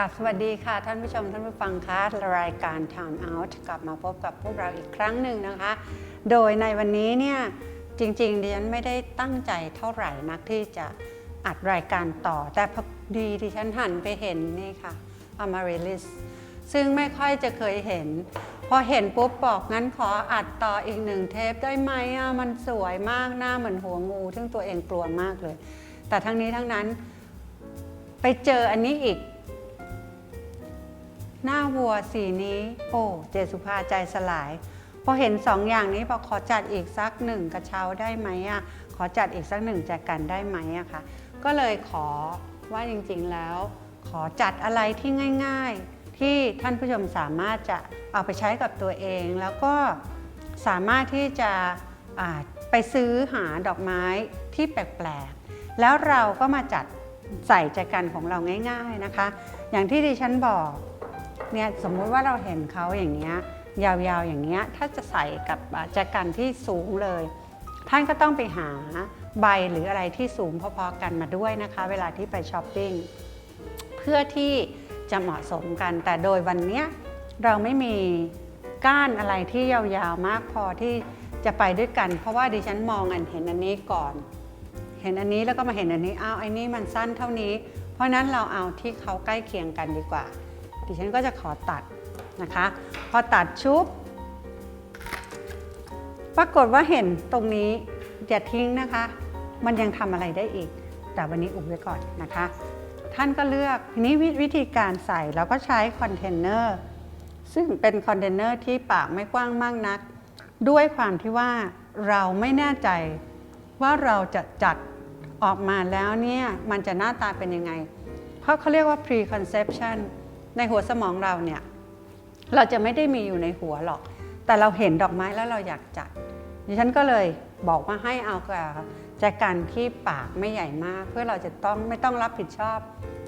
กราบสวัสดีค่ะ ท่านผู้ชมท่านผู้ฟังคะรายการ Time Out กลับมาพบกับพวกเราอีกครั้งหนึ่งนะคะ โดยในวันนี้เนี่ยจริงๆดิฉันไม่ได้ตั้งใจเท่าไหร่นักที่จะอัดรายการต่อ แต่พอดีดิฉันหันไปเห็นนี่ค่ะ Amaryllis ซึ่งไม่ค่อยจะเคยเห็น พอเห็นปุ๊บบอกงั้นขออัดต่ออีกหนึ่งเทปได้ไหมอะมันสวยมากหน้าเหมือนหัวงู ซึ่งตัวเองกลัวมากเลย แต่ทั้งนี้ทั้งนั้นไปเจออันนี้อีก หน้าวัวสีนี้ โอ้เจสุภาใจสลาย พอเห็นสองอย่างนี้พอขอจัดอีกสักหนึ่งกระเช้าได้ไหมอะขอจัดอีกสักหนึ่งแจกันได้ไหมอะคะก็เลยขอว่าจริงๆแล้ว ขอจัดอะไรที่ง่าย ๆ ที่ท่านผู้ชมสามารถจะเอาไปใช้กับตัวเอง แล้วก็สามารถที่จะไปซื้อหาดอกไม้ที่แปลกๆ แล้วเราก็มาจัดใส่ใจกันของเราง่าย ๆนะคะ อย่างที่ดิฉันบอก เนี่ยสมมุติว่าเราเห็นเขาอย่างเงี้ยยาวๆอย่างเงี้ยถ้าจะใส่กับอ่าแจกันที่สูงเลย ท่านก็ต้องไปหาใบหรืออะไรที่สูงพอๆกันมาด้วยนะคะ เวลาที่ไปช้อปปิ้งเพื่อที่จะเหมาะสมกัน แต่โดยวันเนี้ยเราไม่มีก้านอะไรที่ยาวๆมากพอที่จะไปด้วยกัน เพราะว่าดิฉันมองอันเห็นอันนี้ก่อน เห็นอันนี้แล้วก็มาเห็นอันนี้อ้าวไอ้นี่มันสั้นเท่านี้ เพราะนั้นเราเอาที่เขาใกล้เคียงกันดีกว่า ดิฉันก็จะขอตัดนะคะ พอตัดชุบ ปรากฏว่าเห็นตรงนี้อย่าทิ้งนะคะ มันยังทำอะไรได้อีก แต่วันนี้อุบไว้ก่อนนะคะ ท่านก็เลือกทีนี้วิวิธีการใส่เราก็ใช้คอนเทนเนอร์ซึ่งเป็นคอนเทนเนอร์ที่ปากไม่กว้างมากนัก ด้วยความที่ว่าเราไม่แน่ใจว่าเราจะจัดออกมาแล้วเนี่ย มันจะหน้าตาเป็นยังไง เพราะเขาเรียกว่า preconception ในหัวสมองเราเนี่ยเราจะไม่ได้มีอยู่ในหัวหรอก แต่เราเห็นดอกไม้แล้วเราอยากจัดดิฉันก็เลยบอกว่าให้เอาแจกันที่ปากไม่ใหญ่มาก เพื่อเราจะต้องไม่ต้องรับผิดชอบ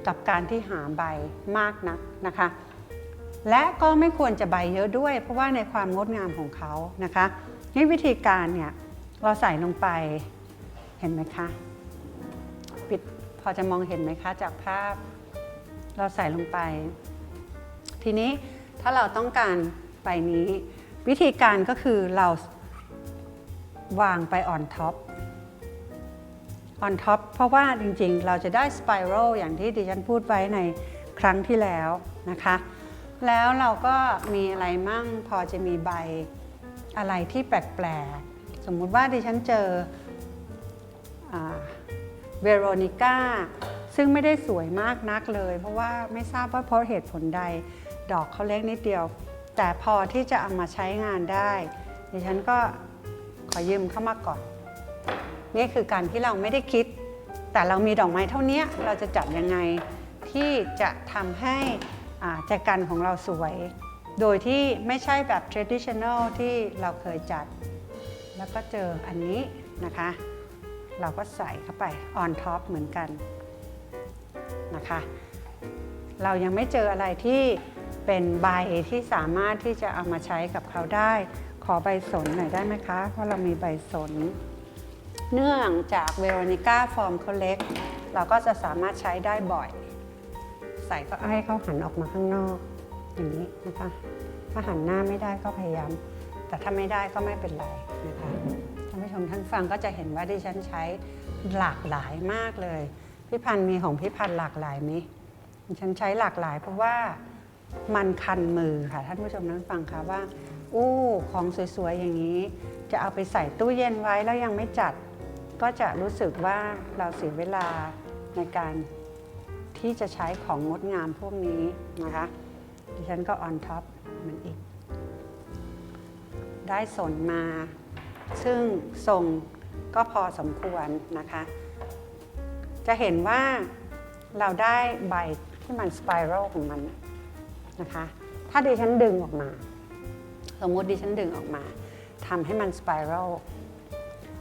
กับการที่หาใบมากนักนะคะ และก็ไม่ควรจะใบเยอะด้วย เพราะว่าในความงดงามของเขานะคะนี่วิธีการเนี่ยเราใส่ลงไปเห็นไหมคะปิดพอจะมองเห็นไหมคะจากภาพ เราใส่ลงไป ทีนี้ถ้าเราต้องการใบนี้ วิธีการก็คือเราวางไปออนท็อปออนท็อปเพราะว่าจริงๆ เราจะได้สไปรัลอย่างที่ดิฉันพูดไว้ในครั้งที่แล้วนะคะ แล้วเราก็มีอะไรมั่งพอจะมีใบอะไรที่แปลกๆ สมมุติว่าดิฉันเจอเวโรนิก้าซึ่งไม่ได้สวยมากนักเลย เพราะว่าไม่ทราบว่าเพราะเหตุผลใด ดอกเขาเล็กนิดเดียว แต่พอที่จะเอามาใช้งานได้ดิฉันก็ขอยืมเข้ามาก่อน นี่คือการที่เราไม่ได้คิด แต่เรามีดอกไม้เท่านี้เราจะจัดยังไงที่จะทำให้แจกันของเราสวย โดยที่ไม่ใช่แบบ traditional ที่เราเคยจัด แล้วก็เจออันนี้นะคะ เราก็ใส่เข้าไป on top เหมือนกันนะคะ เรายังไม่เจออะไรที่ เป็นใบที่สามารถที่จะเอามาใช้กับเขาได้ ขอใบสนหน่อยได้ไหมคะ เพราะเรามีใบสน เนื่องจากเวโรนิก้าฟอร์มเขาเล็ก เราก็จะสามารถใช้ได้บ่อย ใส่ก็ให้เขาหันออกมาข้างนอก อย่างนี้นะคะ ถ้าหันหน้าไม่ได้ก็พยายาม แต่ถ้าไม่ได้ก็ไม่เป็นไรนะคะท่านผู้ชมท่านฟังก็จะเห็นว่าดิฉันใช้หลากหลายมากเลย พี่พันธ์มีของพี่พันธ์หลากหลายไหมดิฉันใช้หลากหลายเพราะว่า มันคันมือค่ะท่านผู้ชมท่านฟังค่ะว่าอู้ของสวยๆอย่างนี้ จะเอาไปใส่ตู้เย็นไว้แล้วยังไม่จัด ก็จะรู้สึกว่าเราเสียเวลาในการที่จะใช้ของงดงามพวกนี้นะคะดิฉันก็ออนท็อปมันอีก ได้สนมา ซึ่งทรงก็พอสมควรนะคะ จะเห็นว่าเราได้ใบที่มันสไปรัลของมัน นะคะ ถ้าดิฉันดึงออกมา สมมติดิฉันดึงออกมาทำให้มันสไปรัล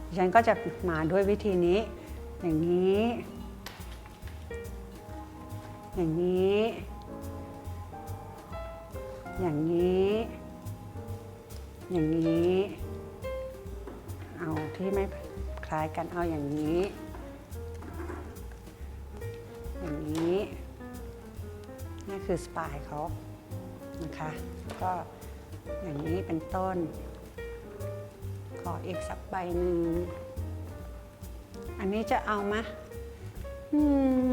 ดิฉันก็จะมาด้วยวิธีนี้ อย่างนี้ อย่างนี้ อย่างนี้ อย่างนี้ เอาที่ไม่คล้ายกันเอาอย่างนี้อย่างนี้ นี่คือสปายเขา นะคะ ก็อย่างนี้เป็นต้น ขออีกสักใบหนึ่ง อันนี้จะเอามะอืม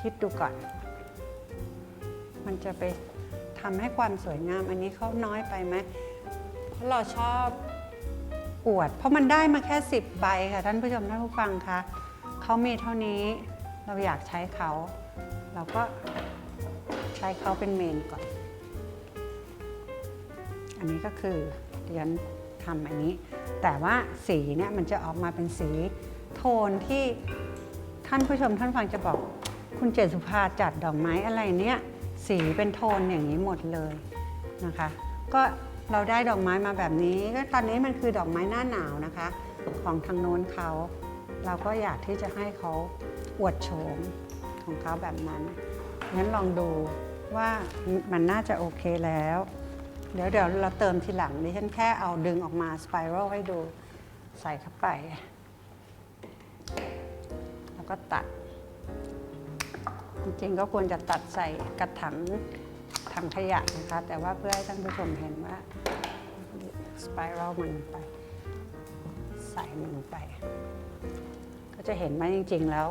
คิดดูก่อน มันจะไปทำให้ความสวยงาม อันนี้เขาน้อยไปไหม เพราะเราชอบอวด เพราะมันได้มาแค่ 10 ใบค่ะท่านผู้ชมท่านผู้ฟังคะเขามีเท่านี้เราอยากใช้เขา เราก็ใช้เขาเป็นเมนก่อน อันนี้ก็คือดิฉันทำอันนี้ แต่ว่าสีเนี่ยมันจะออกมาเป็นสีโทนที่ท่านผู้ชมท่านฟังจะบอกคุณเจษสุภาจัดดอกไม้อะไรเนี่ยสีเป็นโทนอย่างนี้หมดเลยนะคะ ก็เราได้ดอกไม้มาแบบนี้ ก็ตอนนี้มันคือดอกไม้หน้าหนาวนะคะ ของทางโน้นเขาเราก็อยากที่จะให้เขาอวดโฉมของเขาแบบนั้นงั้นลองดูว่ามันน่าจะโอเคแล้ว เดี๋ยวเดี๋ยวเราเติมทีหลังดิฉันแค่เอาดึงออกมาสไปรัลให้ดูใส่เข้าไป แล้วก็ตัด จริงๆก็ควรจะตัดใส่กระถางถังขยะนะคะ แต่ว่าเพื่อให้ท่านผู้ชมเห็นว่าสไปรัลมันไป ใส่มันลงไป ก็จะเห็นว่าจริง ๆ แล้ว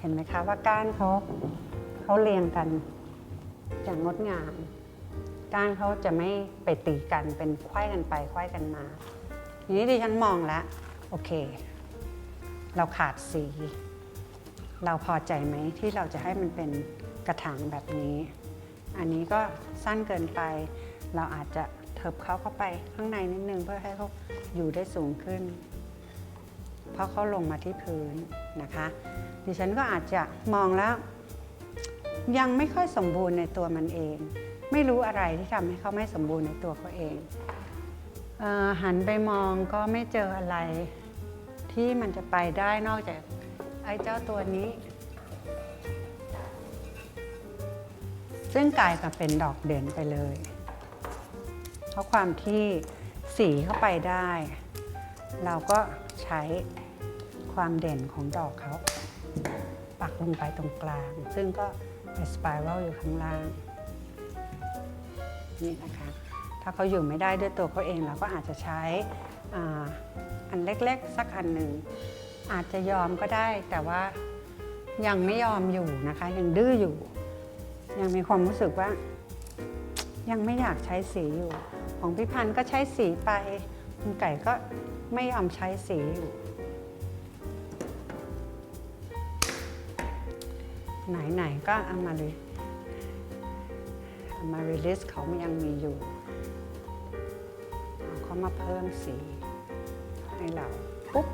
เห็นไหมคะว่าก้านเขาเขาเรียงกันอย่างงดงาม ก้านเขาจะไม่ไปตีกันเป็นไขว้กันไปไขว้กันมาทีนี้ดิฉันมองแล้วโอเค เราขาดสี เราพอใจไหมที่เราจะให้มันเป็นกระถางแบบนี้ อันนี้ก็สั้นเกินไป เราอาจจะเถิบเขาเข้าไปข้างในนิดนึงเพื่อให้เขาอยู่ได้สูงขึ้น เพราะเขาลงมาที่พื้นนะคะ ดิฉันก็อาจจะมองแล้ว ยังไม่ค่อยสมบูรณ์ในตัวมันเอง ไม่รู้อะไรที่ทำให้เขาไม่สมบูรณ์ในตัวเขาเองเออหันไปมองก็ไม่เจออะไร ที่มันจะไปได้นอกจากไอ้เจ้าตัวนี้ ซึ่งกลายมาเป็นดอกเด่นไปเลย เพราะความที่สีเข้าไปได้ เราก็ใช้ความเด่นของดอกเขาปักลงไปตรงกลาง ซึ่งก็เป็นสไปรัลอยู่ข้างล่าง นี่นะคะ ถ้าเขาอยู่ไม่ได้ด้วยตัวเขาเองเราก็อาจจะใช้อันเล็กๆ สักอันหนึ่งอาจจะยอมก็ได้ แต่ว่ายังไม่ยอมอยู่นะคะ ยังดื้ออยู่ ยังมีความรู้สึกว่า ยังไม่อยากใช้สีอยู่ ของพี่พันธ์ก็ใช้สีไปคุณไก่ก็ไม่ยอมใช้สีอยู่ ไหนๆก็เอามาเลย มา release เขามยังมีอยู่ เขามาเพิ่มสีให้เราปุ๊บ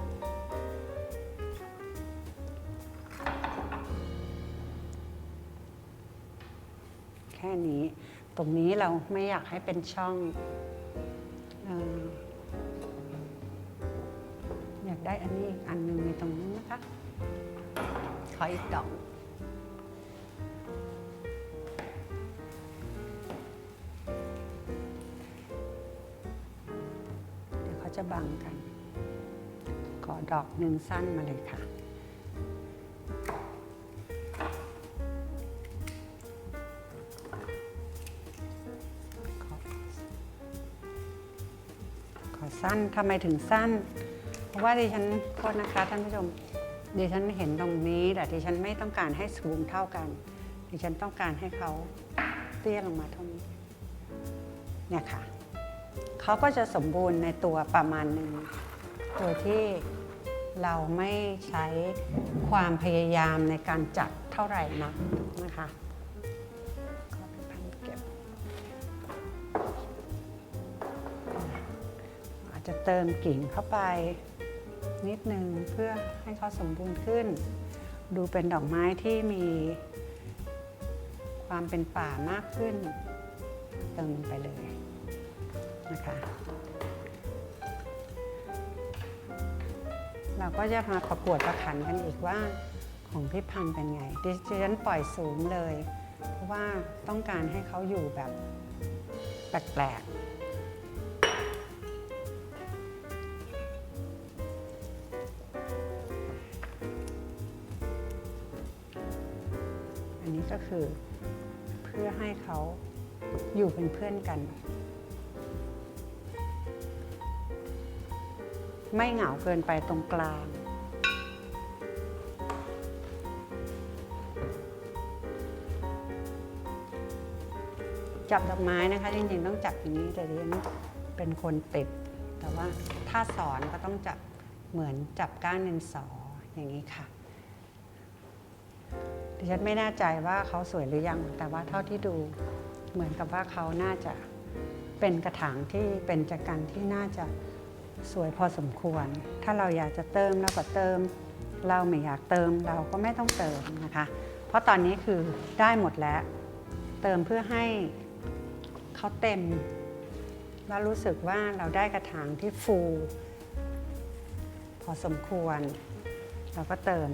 แค่นี้ ตรงนี้เราไม่อยากให้เป็นช่องอออยากได้อันนี้อีกอันหนึ่งในตรงนี้นะคะขออีกดอก บังกัน ขอดอกหนึ่งสั้นมาเลยค่ะ ขอขอสั้นทำไมถึงสั้น เพราะว่าดิฉันโทษนะคะท่านผู้ชมดิฉันเห็นตรงนี้แต่ดิฉันไม่ต้องการให้สูงเท่ากัน ดิฉันต้องการให้เขาเตี้ยลงมาเท่านี้เนี่ยค่ะ เขาก็จะสมบูรณ์ในตัวประมาณหนึ่งโดยที่เราไม่ใช้ความพยายามในการจัดเท่าไหร่นักนะคะอเป็นพันเก็บอาจจะเติมกิ่งเข้าไปนิดนึงเพื่อให้เขาสมบูรณ์ขึ้น ดูเป็นดอกไม้ที่มีความเป็นป่ามากขึ้น เติมลงไปเลย นะคะ เราก็จะมาประกวดประขันกันอีกว่าของพี่พันธ์เป็นไง ดิฉันปล่อยสูงเลย เพราะว่าต้องการให้เขาอยู่แบบแปลกๆ อันนี้ก็คือเพื่อให้เขาอยู่เป็นเพื่อนกัน ไม่เหงาเกินไปตรงกลาง จับดอกไม้นะคะ จริงๆ ต้องจับอย่างนี้แต่ดิฉันเป็นคนติด แต่ว่าถ้าสอนก็ต้องจับเหมือนจับก้านดินสออย่างนี้ค่ะดิฉันไม่แน่ใจว่าเขาสวยหรือยัง แต่ว่าเท่าที่ดูเหมือนกับว่าเขาน่าจะเป็นกระถางที่เป็นจักรันที่น่าจะ สวยพอสมควร ถ้าเราอยากจะเติมเราก็เติม เราไม่อยากเติมเราก็ไม่ต้องเติมนะคะ เพราะตอนนี้คือได้หมดแล้ว เติมเพื่อให้เขาเต็ม แล้วรู้สึกว่าเราได้กระถางที่ฟู พอสมควร เราก็เติม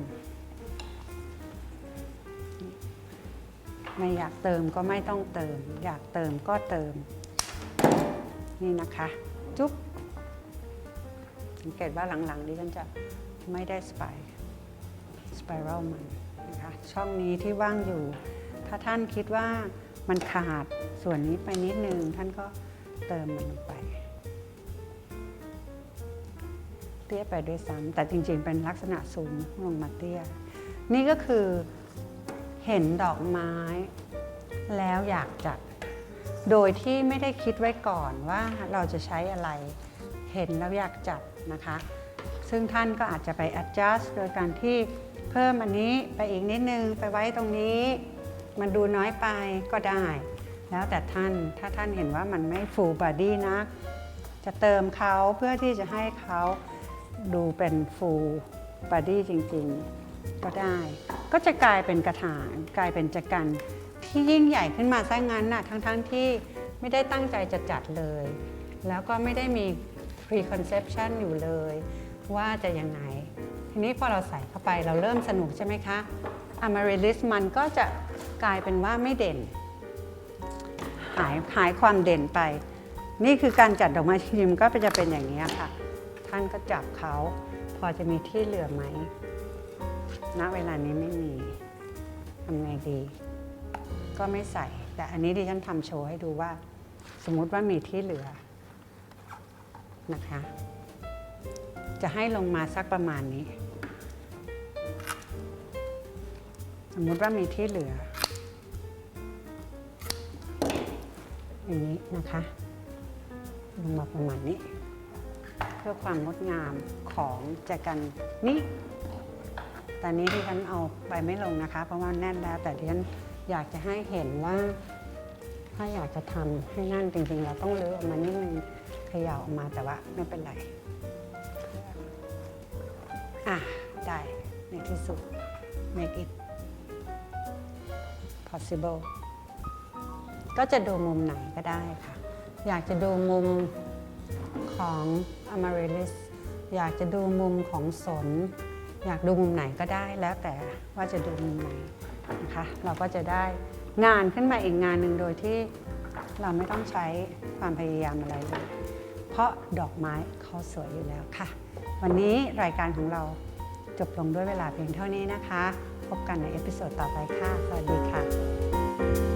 ไม่อยากเติมก็ไม่ต้องเติม อยากเติมก็เติม นี่นะคะ สังเกตว่าหลังๆดิฉันจะไม่ได้สไปสไปรัลมันนะคะช่องนี้ที่ว่างอยู่ ถ้าท่านคิดว่ามันขาดส่วนนี้ไปนิดนึง ท่านก็เติมมันลงไป เตี้ยไปด้วยซ้ำแต่จริงๆเป็นลักษณะสูงลงมาเตี้ย นี่ก็คือเห็นดอกไม้ แล้วอยากจัด โดยที่ไม่ได้คิดไว้ก่อนว่าเราจะใช้อะไร เห็นแล้วอยากจัด นะคะ ซึ่งท่านก็อาจจะไป adjust โดยการที่เพิ่มอันนี้ไปอีกนิดนึงไปไว้ตรงนี้ มันดูน้อยไปก็ได้ แล้วแต่ท่านถ้าท่านเห็นว่ามันไม่ full body นะจะเติมเขาเพื่อที่จะให้เขาดูเป็น full body จริงๆ ก็ได้ ก็จะกลายเป็นกระถางกลายเป็นจักรันที่ยิ่งใหญ่ขึ้นมาซะงั้นน่ะทั้งๆทที่ไม่ได้ตั้งใจจะจัดเลย แล้วก็ไม่ได้มี preconception อยู่เลย ว่าจะยังไง ทีนี้พอเราใส่เข้าไปเราเริ่มสนุกใช่ไหมคะ Amaryllis มันก็จะกลายเป็นว่าไม่เด่น หายหายความเด่นไป นี่คือการจัดดอกไม้ชิมก็จะเป็นอย่างนี้ค่ะ ท่านก็จับเขา พอจะมีที่เหลือไหมณเวลานี้ไม่มีทำไงดี ก็ไม่ใส่ แต่อันนี้ดิฉันทำโชว์ให้ดูว่า สมมติว่ามีที่เหลือ นะคะ จะให้ลงมาสักประมาณนี้ สมมติว่ามีที่เหลือ อย่างนี้นะคะ ลงมาประมาณนี้ เพื่อความงดงามของแจกันนี้แต่นี้ที่ฉันเอาไปไม่ลงนะคะ เพราะว่าแน่นแล้ว แต่ที่ฉันอยากจะให้เห็นว่า ถ้าอยากจะทำให้นั่นจริงๆ เราต้องเลือกออกมานิดนึง ขย่าออกมาแต่ว่าไม่เป็นไร อะ ได้ในที่สุด make it possible ก็จะดูมุมไหนก็ได้ค่ะ อยากจะดูมุมของ amaryllis อยากจะดูมุมของสน อยากดูมุมไหนก็ได้แล้วแต่ว่าจะดูมุมไหนนะคะ เราก็จะได้งานขึ้นมาอีกงานหนึ่งโดยที่เราไม่ต้องใช้ความพยายามอะไรเลย เพราะดอกไม้เขาสวยอยู่แล้วค่ะ วันนี้รายการของเราจบลงด้วยเวลาเพียงเท่านี้นะคะ พบกันในเอพิโซดต่อไปค่ะ สวัสดีค่ะ